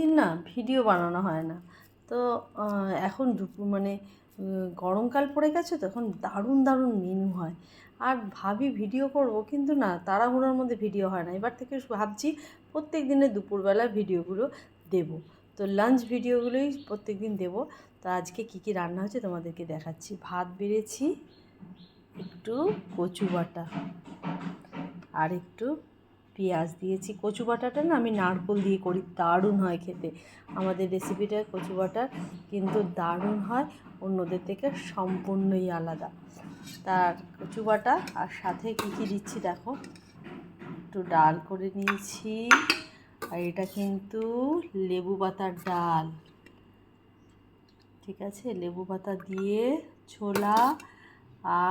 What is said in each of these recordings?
দিন না ভিডিও বানানো হয় না। তো এখন দুপুর মানে গরমকাল পড়ে গেছে তো এখন দারুণ দারুণ মেনু হয়। আর ভাবি ভিডিও করব কিন্তু না, তাড়াহুড়োর মধ্যে ভিডিও হয় না। এবার থেকে ভাবছি প্রত্যেক দিনে দুপুরবেলা ভিডিওগুলো দেব। তো লাঞ্চ ভিডিওগুলোই প্রত্যেক দিন দেবো। তো আজকে কী কী রান্না হচ্ছে তোমাদেরকে দেখাচ্ছি। ভাত বেড়েছি, একটু কচু বাটা, আর একটু পেঁয়াজ দিয়েছি। কচু বাটাটা না আমি নারকোল দিয়ে করি, দারুণ হয় খেতে। আমাদের রেসিপিটা কচু বাটার কিন্তু দারুণ হয়, অন্যদের থেকে সম্পূর্ণই আলাদা। তার কচু বাটা আর সাথে কী কী দিচ্ছি দেখো। একটু ডাল করে নিয়েছি আর এটা কিন্তু লেবু পাতার ডাল। ঠিক আছে? লেবু পাতা দিয়ে ছোলা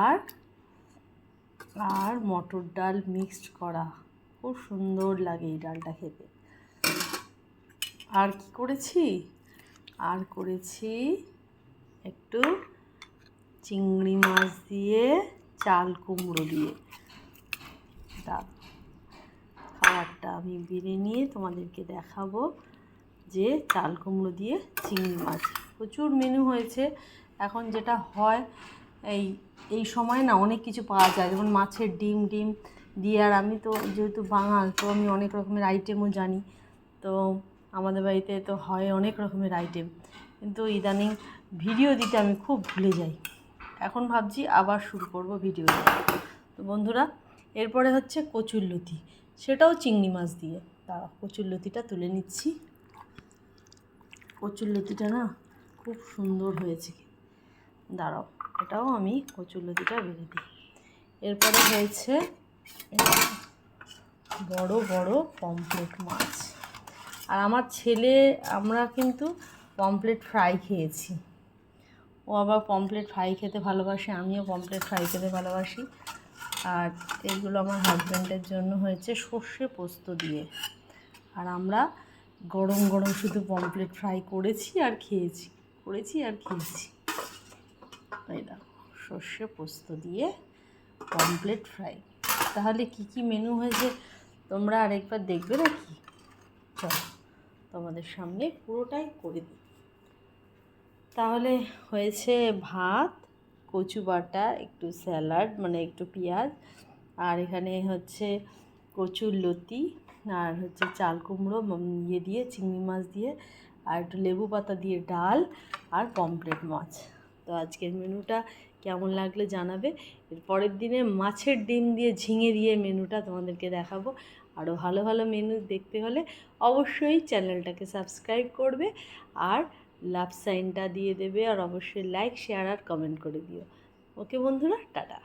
আর আর মটর ডাল মিক্সড করা। খুব সুন্দর লাগে এই ডালটা খেতে। আর কি করেছি? আর করেছি একটু চিংড়ি মাছ দিয়ে চাল কুমড়ো দিয়ে। ডাল খাবারটা আমি বেড়ে নিয়ে তোমাদেরকে দেখাবো যে চাল কুমড়ো দিয়ে চিংড়ি মাছ। প্রচুর মেনু হয়েছে। এখন যেটা হয়, এই এই সময় না অনেক কিছু পাওয়া যায়। যেমন মাছের ডিম ডিম দিয়ে আর আমি তো যেহেতু বাঙাল, তো আমি অনেক রকমের আইটেমও জানি। তো আমাদের বাড়িতে তো হয় অনেক রকমের আইটেম কিন্তু ইদানিং ভিডিও দিতে আমি খুব ভুলে যাই। এখন ভাবছি আবার শুরু করব ভিডিও। তো বন্ধুরা, এরপরে হচ্ছে কচুরলতি সেটাও চিংড়ি মাছ দিয়ে। দাঁড়াও কচুরলতিটা তুলে নিচ্ছি। কচুরলতিটা না খুব সুন্দর হয়েছে। দাঁড়াও, এটাও আমি কচুরলতিটা বেড়ে দিই। এরপরে হয়েছে বড় বড় পমফ্লেট মাছ। আর আমার ছেলে, আমরা কিন্তু পমফ্লেট ফ্রাই খেয়েছি। ও আবার পমফ্লেট ফ্রাই খেতে ভালোবাসে, আমিও পমফ্লেট ফ্রাই খেতে ভালোবাসি। আর এগুলো আমার হাজব্যান্ডের জন্য হয়েছে সর্ষে পোস্ত দিয়ে। আর আমরা গরম গরম শুধু পমফ্লেট ফ্রাই করেছি আর খেয়েছি, করেছি আর খেয়েছি। এই দেখো, সর্ষে পোস্ত দিয়ে পমফ্লেট ফ্রাই। তাহলে কি কি মেনু হয়েছে তোমরা আরেকবার দেখবে নাকি? চলো, তোমাদের সামনে পুরোটাই করে দিই। তাহলে হয়েছে ভাত, কচু বাটা, একটু স্যালাড মানে একটু পেঁয়াজ, আর এখানে হচ্ছে কচুর লতি, আর হচ্ছে চাল কুমড়ো ইয়ে দিয়ে, চিংড়ি মাছ দিয়ে, আর একটু লেবু পাতা দিয়ে ডাল, আর পমফ্লেট মাছ। তো আজকের মেনুটা কেমন লাগলে জানাবে। এর পরের দিনে মাছের ডিম দিয়ে ঝিঙে দিয়ে মেনুটা তোমাদেরকে দেখাবো। আরও ভালো ভালো মেনু দেখতে হলে অবশ্যই চ্যানেলটাকে সাবস্ক্রাইব করবে আর লাভ সাইনটা দিয়ে দেবে। আর অবশ্যই লাইক, শেয়ার আর কমেন্ট করে দিও। ওকে বন্ধুরা, টাটা।